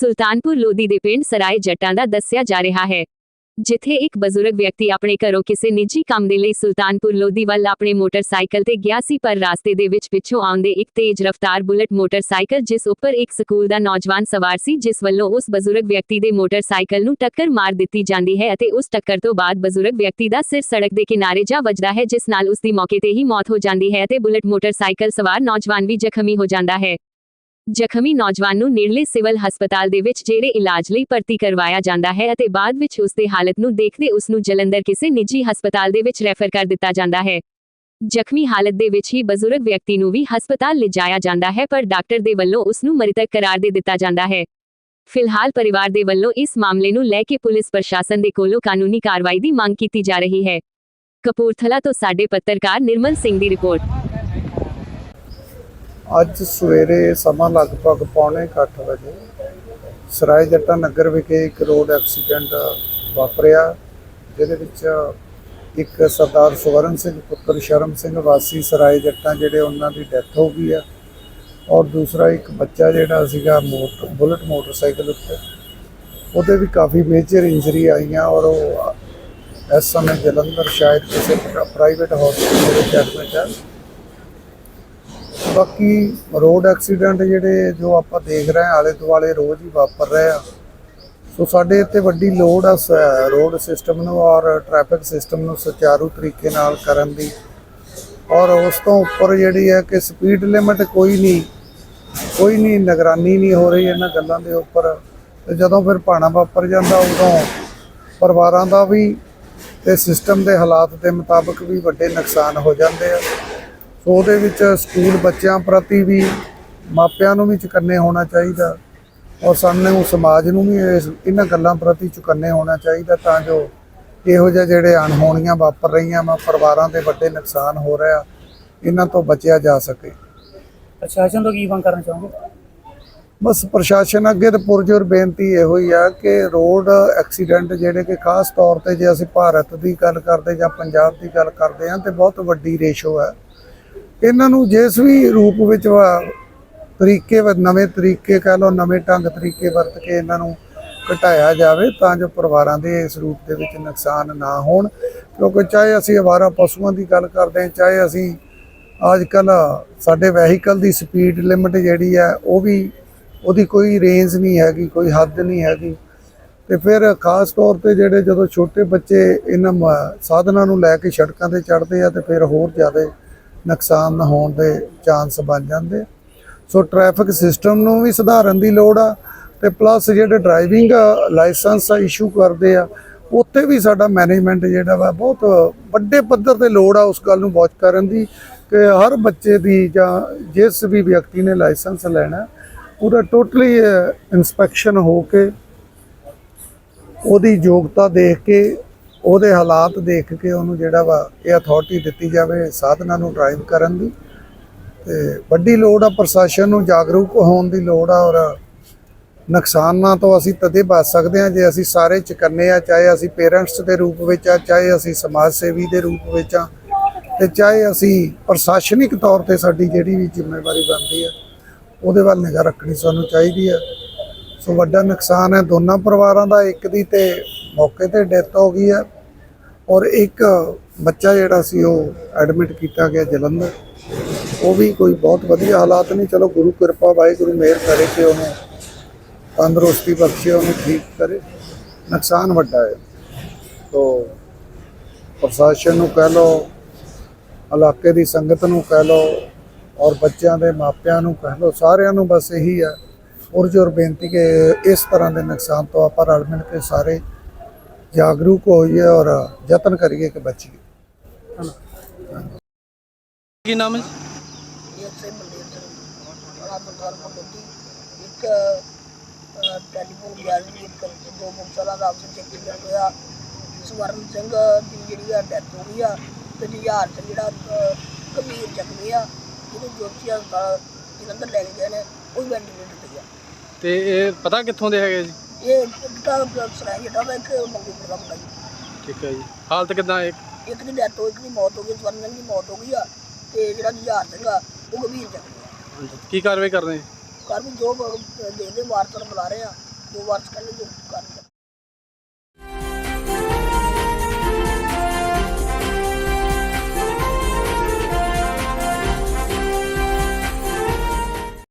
ਸੁਲਤਾਨਪੁਰ ਲੋਧੀ ਦੇ ਪਿੰਡ ਸਰਾਏ ਜੱਟਾਂ ਦਾ ਦੱਸਿਆ ਜਾ ਰਿਹਾ ਹੈ। ਜਿੱਥੇ ਇੱਕ ਬਜ਼ੁਰਗ ਵਿਅਕਤੀ ਆਪਣੇ ਘਰੋਂ ਕਿਸੇ ਨਿੱਜੀ ਕੰਮ ਦੇ ਲਈ ਸੁਲਤਾਨਪੁਰ ਲੋਧੀ ਵੱਲ ਆਪਣੇ ਮੋਟਰਸਾਈਕਲ ਤੇ ਗਿਆ ਸੀ, ਪਰ ਰਾਸਤੇ ਦੇ ਵਿੱਚ ਪਿੱਛੋਂ ਆਉਂਦੇ ਇੱਕ ਤੇਜ਼ ਰਫ਼ਤਾਰ ਬੁਲਟ ਮੋਟਰਸਾਈਕਲ ਜਿਸ ਉੱਪਰ ਇੱਕ ਸਕੂਲ ਦਾ ਨੌਜਵਾਨ ਸਵਾਰ ਸੀ, ਜਿਸ ਵੱਲੋਂ ਉਸ ਬਜ਼ੁਰਗ ਵਿਅਕਤੀ ਦੇ ਮੋਟਰਸਾਈਕਲ ਨੂੰ ਟੱਕਰ ਮਾਰ ਦਿੱਤੀ ਜਾਂਦੀ ਹੈ ਅਤੇ ਉਸ ਟੱਕਰ ਤੋਂ ਬਾਅਦ ਬਜ਼ੁਰਗ ਵਿਅਕਤੀ ਦਾ ਸਿਰ ਸੜਕ ਦੇ ਕਿਨਾਰੇ ਜਾ ਵੱਜਦਾ ਹੈ, ਜਿਸ ਨਾਲ ਉਸ ਦੀ ਮੌਕੇ ਤੇ ਹੀ ਮੌਤ ਹੋ ਜਾਂਦੀ ਹੈ ਅਤੇ ਬੁਲਟ ਮੋਟਰਸਾਈਕਲ ਸਵਾਰ ਨੌਜਵਾਨ ਵੀ ਜ਼ਖਮੀ ਹੋ ਜਾਂਦਾ ਹੈ। ਜ਼ਖਮੀ ਨੌਜਵਾਨ ਨੂੰ ਨੇੜਲੇ ਸਿਵਲ ਹਸਪਤਾਲ ਦੇ ਵਿੱਚ ਜੇਰੇ ਇਲਾਜ ਲਈ ਭਰਤੀ ਕਰਵਾਇਆ ਜਾਂਦਾ ਹੈ ਅਤੇ ਬਾਅਦ ਵਿੱਚ ਉਸ ਦੇ ਹਾਲਤ ਨੂੰ ਦੇਖਦੇ ਉਸ ਨੂੰ ਜਲੰਧਰ ਕਿਸੇ ਨਿੱਜੀ ਹਸਪਤਾਲ ਦੇ ਵਿੱਚ ਰੈਫਰ ਕਰ ਦਿੱਤਾ ਜਾਂਦਾ ਹੈ। ਜ਼ਖਮੀ ਹਾਲਤ ਦੇ ਵਿੱਚ ਹੀ ਬਜ਼ੁਰਗ ਵਿਅਕਤੀ ਨੂੰ ਵੀ ਹਸਪਤਾਲ ਲਿਜਾਇਆ ਜਾਂਦਾ ਹੈ ਪਰ ਡਾਕਟਰ ਦੇ ਵੱਲੋਂ ਉਸ ਨੂੰ ਮ੍ਰਿਤਕ ਕਰਾਰ ਦੇ ਦਿੱਤਾ ਜਾਂਦਾ ਹੈ। ਫਿਲਹਾਲ ਪਰਿਵਾਰ ਦੇ ਵੱਲੋਂ ਇਸ ਮਾਮਲੇ ਨੂੰ ਲੈ ਕੇ ਪੁਲਿਸ ਪ੍ਰਸ਼ਾਸਨ ਦੇ ਕੋਲੋਂ ਕਾਨੂੰਨੀ ਕਾਰਵਾਈ ਦੀ ਮੰਗ ਕੀਤੀ ਜਾ ਰਹੀ ਹੈ। ਕਪੂਰਥਲਾ ਤੋਂ ਸਾਡੇ ਪੱਤਰਕਾਰ ਨਿਰਮਲ ਸਿੰਘ ਦੀ ਰਿਪੋਰਟ। ਅੱਜ ਸਵੇਰੇ ਸਮਾਂ ਲਗਭਗ ਪੌਣੇ ਕੁ ਅੱਠ ਵਜੇ ਸਰਾਏ ਜੱਟਾ ਨਗਰ ਵਿਖੇ ਇੱਕ ਰੋਡ ਐਕਸੀਡੈਂਟ ਵਾਪਰਿਆ, ਜਿਹਦੇ ਵਿੱਚ ਇੱਕ ਸਰਦਾਰ ਸਵਰਨ ਸਿੰਘ, ਪੁੱਤਰ ਸ਼ਰਮ ਸਿੰਘ ਵਾਸੀ ਸਰਾਏ ਜੱਟਾ ਜਿਹੜੇ ਉਹਨਾਂ ਦੀ ਡੈਥ ਹੋ ਗਈ ਆ ਔਰ ਦੂਸਰਾ ਇੱਕ ਬੱਚਾ ਜਿਹੜਾ ਸੀਗਾ ਮੋਟਰ ਬੁਲਟ ਮੋਟਰਸਾਈਕਲ ਉੱਤੇ। ਉਹਦੇ ਵੀ ਕਾਫੀ ਮੇਜਰ ਇੰਜਰੀ ਆਈਆਂ ਔਰ ਉਹ ਇਸ ਸਮੇਂ ਜਲੰਧਰ ਸ਼ਾਇਦ ਕਿਸੇ ਪ੍ਰਾਈਵੇਟ ਹਸਪਤਾਲ ਦੇ ਵਿੱਚ ਐਡਮਿਟ ਹੈ ਬਾਕੀ ਰੋਡ ਐਕਸੀਡੈਂਟ ਜਿਹੜੇ ਜੋ ਆਪਾਂ ਦੇਖ ਰਹੇ ਹਾਂ, ਆਲੇ ਦੁਆਲੇ ਰੋਜ਼ ਹੀ ਵਾਪਰ ਰਹੇ ਆ। ਸੋ ਸਾਡੇ ਇੱਥੇ ਵੱਡੀ ਲੋੜ ਆ ਰੋਡ ਸਿਸਟਮ ਨੂੰ ਔਰ ਟ੍ਰੈਫਿਕ ਸਿਸਟਮ ਨੂੰ ਸੁਚਾਰੂ ਤਰੀਕੇ ਨਾਲ ਕਰਨ ਦੀ। ਔਰ ਉਸ ਤੋਂ ਉੱਪਰ ਜਿਹੜੀ ਹੈ ਕਿ ਸਪੀਡ ਲਿਮਿਟ ਕੋਈ ਨਹੀਂ ਕੋਈ ਨਹੀਂ, ਨਿਗਰਾਨੀ ਨਹੀਂ ਹੋ ਰਹੀ ਇਹਨਾਂ ਗੱਲਾਂ ਦੇ ਉੱਪਰ। ਤੇ ਜਦੋਂ ਫਿਰ ਭਾਣਾ ਵਾਪਰ ਜਾਂਦਾ ਉਦੋਂ ਪਰਿਵਾਰਾਂ ਦਾ ਵੀ ਤੇ ਸਿਸਟਮ ਦੇ ਹਾਲਾਤ ਦੇ ਮੁਤਾਬਕ ਵੀ ਵੱਡੇ ਨੁਕਸਾਨ ਹੋ ਜਾਂਦੇ ਆ। ਸੋ ਉਹਦੇ ਵਿੱਚ ਸਕੂਲ ਬੱਚਿਆਂ ਪ੍ਰਤੀ ਵੀ ਮਾਪਿਆਂ ਨੂੰ ਵੀ ਚੁਕੰਨੇ ਹੋਣਾ ਚਾਹੀਦਾ ਔਰ ਸਾਨੂੰ ਸਮਾਜ ਨੂੰ ਵੀ ਇਹਨਾਂ ਗੱਲਾਂ ਪ੍ਰਤੀ ਚੁਕੰਨੇ ਹੋਣਾ ਚਾਹੀਦਾ ਤਾਂ ਜੋ ਇਹੋ ਜਿਹੇ ਜਿਹੜੇ ਅਣਹੋਣੀਆਂ ਵਾਪਰ ਰਹੀਆਂ ਵਾ ਪਰਿਵਾਰਾਂ ਦੇ ਵੱਡੇ ਨੁਕਸਾਨ ਹੋ ਰਿਹਾ ਇਹਨਾਂ ਤੋਂ ਬਚਿਆ ਜਾ ਸਕੇ। ਪ੍ਰਸ਼ਾਸਨ ਤੋਂ ਕੀ ਮੰਗ ਕਰਨਾ ਚਾਹੋਗੇ? ਬਸ ਪ੍ਰਸ਼ਾਸਨ ਅੱਗੇ ਤੇ ਪੁਰਜੋਰ ਬੇਨਤੀ ਇਹੋ ਹੀ ਆ ਕਿ ਰੋਡ ਐਕਸੀਡੈਂਟ ਜਿਹੜੇ ਕਿ ਖਾਸ ਤੌਰ ਤੇ ਜੇ ਅਸੀਂ ਭਾਰਤ ਦੀ ਗੱਲ ਕਰਦੇ ਜਾਂ ਪੰਜਾਬ ਦੀ ਗੱਲ ਕਰਦੇ ਹਾਂ ਤੇ ਬਹੁਤ ਵੱਡੀ ਰੇਸ਼ੋ ਹੈ। ਇਹਨਾਂ ਨੂੰ ਜਿਸ ਵੀ ਰੂਪ ਵਿੱਚ ਵਾ- ਤਰੀਕੇ ਵ- ਨਵੇਂ ਤਰੀਕੇ ਕਹਿ ਲਓ, ਨਵੇਂ ਢੰਗ ਤਰੀਕੇ ਵਰਤ ਕੇ ਇਹਨਾਂ ਨੂੰ ਘਟਾਇਆ ਜਾਵੇ, ਤਾਂ ਜੋ ਪਰਿਵਾਰਾਂ ਦੇ ਇਸ ਰੂਪ ਦੇ ਵਿੱਚ ਨੁਕਸਾਨ ਨਾ ਹੋਣ। ਕਿਉਂਕਿ ਚਾਹੇ ਅਸੀਂ ਅਵਾਰਾ ਪਸ਼ੂਆਂ ਦੀ ਗੱਲ ਕਰਦੇ ਹਾਂ, ਚਾਹੇ ਅਸੀਂ ਅੱਜ ਕੱਲ ਸਾਡੇ ਵਹੀਕਲ ਦੀ ਸਪੀਡ ਲਿਮਿਟ ਜਿਹੜੀ ਹੈ, ਉਹ ਵੀ ਉਹਦੀ ਕੋਈ ਰੇਂਜ ਨਹੀਂ ਹੈਗੀ, ਕੋਈ ਹੱਦ ਨਹੀਂ ਹੈਗੀ। ਤੇ ਫਿਰ ਖਾਸ ਤੌਰ ਤੇ ਜਿਹੜੇ ਜਦੋਂ ਛੋਟੇ ਬੱਚੇ ਇਹਨਾਂ ਮ- ਸਾਧਨਾਂ ਨੂੰ ਲੈ ਕੇ ਸੜਕਾਂ ਤੇ ਚੜ੍ਹਦੇ ਆ, ਤੇ ਫਿਰ ਹੋਰ ਜ਼ਿਆਦਾ ਨੁਕਸਾਨ ਹੋਣ ਦੇ ਚਾਂਸ ਬਣ ਜਾਂਦੇ। ਸੋ ਟ੍ਰੈਫਿਕ ਸਿਸਟਮ ਨੂੰ ਵੀ ਸੁਧਾਰਨ ਦੀ ਲੋੜ ਆ ਤੇ ਪਲੱਸ ਜਿਹੜੇ ਡਰਾਈਵਿੰਗ ਲਾਇਸੈਂਸ ਇਸ਼ੂ ਕਰਦੇ ਆ, ਉੱਥੇ ਵੀ ਸਾਡਾ ਮੈਨੇਜਮੈਂਟ ਜਿਹੜਾ ਵਾ ਬਹੁਤ ਵੱਡੇ ਪੱਧਰ ਤੇ ਲੋੜ ਆ ਉਸ ਗੱਲ ਨੂੰ ਵਾਚ ਕਰਨ ਦੀ ਕਿ ਹਰ ਬੱਚੇ ਦੀ ਜਾਂ ਜਿਸ ਵੀ ਵਿਅਕਤੀ ਨੇ ਲਾਇਸੈਂਸ ਲੈਣਾ, ਉਹਦਾ ਟੋਟਲੀ ਇਨਸਪੈਕਸ਼ਨ ਹੋ ਕੇ ਉਹਦੀ ਯੋਗਤਾ ਦੇਖ ਕੇ ਉਹਦੇ ਹਾਲਾਤ ਦੇਖ ਕੇ ਉਹਨੂੰ ਜਿਹੜਾ ਵਾ ਇਹ ਅਥਾਰਟੀ ਦਿੱਤੀ ਜਾਵੇ ਸਾਧਨਾਂ ਨੂੰ ਡਰਾਈਵ ਕਰਨ ਦੀ। ਤੇ ਵੱਡੀ ਲੋੜ ਆ, ਪ੍ਰਸ਼ਾਸਨ ਨੂੰ ਜਾਗਰੂਕ ਹੋਣ ਦੀ ਲੋੜ ਆ ਔਰ ਨੁਕਸਾਨਾਂ ਤੋਂ ਅਸੀਂ ਤਦੇ ਬਚ ਸਕਦੇ ਹਾਂ ਜੇ ਅਸੀਂ ਸਾਰੇ ਚੁਕੰਨੇ ਆ, ਚਾਹੇ ਅਸੀਂ ਪੇਰੈਂਟਸ ਦੇ ਰੂਪ ਵਿੱਚ ਆ, ਚਾਹੇ ਅਸੀਂ ਸਮਾਜ ਸੇਵੀ ਦੇ ਰੂਪ ਵਿੱਚ ਆ, ਤੇ ਚਾਹੇ ਅਸੀਂ ਪ੍ਰਸ਼ਾਸਨਿਕ ਤੌਰ ਤੇ ਸਾਡੀ ਜਿਹੜੀ ਵੀ ਜ਼ਿੰਮੇਵਾਰੀ ਬਣਦੀ ਆ, ਉਹਦੇ ਵੱਲ ਨਿਗਾਹ ਰੱਖਣੀ ਸਾਨੂੰ ਚਾਹੀਦੀ ਆ। ਸੋ ਵੱਡਾ ਨੁਕਸਾਨ ਹੈ, ਦੋਨਾਂ ਪਰਿਵਾਰਾਂ ਦਾ ਇੱਕ ਦੀ ਤੇ ਮੌਕੇ ਤੇ ਡੈਥ ਹੋ ਗਈ ਹੈ ਔਰ ਇੱਕ ਬੱਚਾ ਜਿਹੜਾ ਸੀ ਉਹ ਐਡਮਿਟ ਕੀਤਾ ਗਿਆ ਜਲੰਧਰ। ਉਹ ਵੀ ਕੋਈ ਬਹੁਤ ਵਧੀਆ ਹਾਲਾਤ ਨਹੀਂ ਚਲੋ ਗੁਰੂ ਕਿਰਪਾ, ਵਾਹਿਗੁਰੂ ਮਿਹਰ ਕਰੇ ਕਿ ਉਹਨੂੰ ਤੰਦਰੁਸਤੀ ਬਖਸ਼ੇ, ਉਹਨੂੰ ਠੀਕ ਕਰੇ। ਨੁਕਸਾਨ ਵੱਡਾ ਹੈ। ਤੋ ਪ੍ਰਸ਼ਾਸਨ ਨੂੰ ਕਹਿ ਲਓ, ਇਲਾਕੇ ਦੀ ਸੰਗਤ ਨੂੰ ਕਹਿ ਲਓ ਔਰ ਬੱਚਿਆਂ ਦੇ ਮਾਪਿਆਂ ਨੂੰ ਕਹਿ ਲਓ, ਸਾਰਿਆਂ ਨੂੰ ਬਸ ਇਹੀ ਹੈ ਉਰਜੋਰ ਬੇਨਤੀ ਕਿ ਇਸ ਤਰ੍ਹਾਂ ਦੇ ਨੁਕਸਾਨ ਤੋਂ ਆਪਾਂ ਰਲ ਮਿਲ ਕੇ ਸਾਰੇ ਜਾਗਰੂਕ ਹੋਈਏ ਔਰ ਯਤਨ ਕਰੀਏ ਕਿ ਬਚੀਏ ਕੀ ਨਾਮ ਹੈ ਇੱਕ ਟੈਲੀਫੋਨ ਗਿਆ ਸੀ ਇੱਕ ਦੋ ਮੁਕਤਲਾ ਦਾ ਆਪਸ ਵਿੱਚ ਕਿਲਿਅਰ ਹੋਇਆ ਸਵਰਨ ਸਿੰਘ ਦੀ ਜਿਹੜੀ ਆ ਡੈਥ ਹੋ ਗਈ ਆ ਤੇ ਜੁਝਾਰ ਸਿੰਘ ਜਿਹੜਾ ਗੰਭੀਰ ਜ਼ਖਮੀ ਆ ਜਿਹਨੂੰ ਜੋਤੀ ਹਸਪਤਾਲ ਜਲੰਧਰ ਲੈ ਕੇ ਗਏ ਨੇ ਉਹ ਵੈਂਟੀਲੇਟਰ ਤੇ ਆ। ਤੇ ਇਹ ਪਤਾ ਕਿੱਥੋਂ ਦੇ ਹੈਗੇ ਜੀ? ਇਹ ਤਾਂ ਸਰਾਈ ਜਿਹੜਾ ਵਾ ਇੱਕ ਮੰਗੂਪੁਰ ਦਾ ਮੁੰਡਾ ਜੀ ਠੀਕ ਹੈ ਜੀ। ਹਾਲਤ ਕਿਦਾਂ ਇੱਕ ਇੱਕ ਦੀ ਡੈਥ ਹੋ ਇੱਕ ਦੀ ਮੌਤ ਹੋ ਗਈ ਸਵਰਨ ਸਿੰਘ ਦੀ ਮੌਤ ਹੋ ਗਈ ਆ ਤੇ ਜਿਹੜਾ ਜੁਝਾਰ ਸਿੰਘ ਆ ਉਹ ਗੰਭੀਰ ਜ਼ਖਮੀ ਆ। ਕੀ ਕਾਰਵਾਈ ਕਰ ਰਹੇ? ਕਰ ਵੀ ਜੋ ਬ- ਦੇਖਦੇ ਵਾਰਤਨ ਬੁਲਾ ਰਹੇ ਆ ਦੋ ਵਾਰ ਕਹਿੰਦੇ ਜੋ ਕਰ